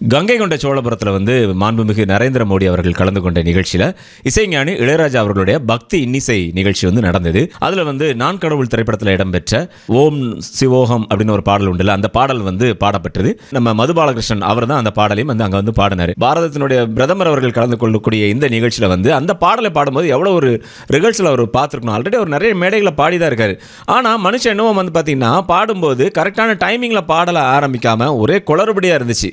கங்கை கொண்ட சோழபுரத்தில் வந்து மாண்புமிகு நரேந்திர மோடி அவர்கள் கலந்து கொண்ட நிகழ்ச்சியில் இசைஞானி இளையராஜா அவர்களுடைய பக்தி இன்னிசை நிகழ்ச்சி வந்து நடந்தது. அதில் வந்து நான் கடவுள் திரைப்படத்தில் இடம்பெற்ற ஓம் சிவோகம் அப்படின்னு ஒரு பாடல் உண்டுல அந்த பாடல் வந்து பாடப்பட்டது நம்ம மது பாலகிருஷ்ணன் அவர் தான் அந்த பாடலையும் வந்து அங்கே வந்து பாடினார். பாரதத்தினுடைய பிரதமர் அவர்கள் கலந்து கொள்ளக்கூடிய இந்த நிகழ்ச்சியில் வந்து அந்த பாடலை பாடும்போது எவ்வளோ ஒரு ரிகல்ஸில் அவர் பார்த்துருக்கணும். ஆல்ரெடி அவர் நிறைய மேடைகளை பாடி தான் இருக்காரு. ஆனால் மனுஷன் என்னவோ வந்து பார்த்தீங்கன்னா பாடும்போது கரெக்டான டைமிங்கில் பாடலை ஆரம்பிக்காமல் ஒரே குளறுபடியாக இருந்துச்சு.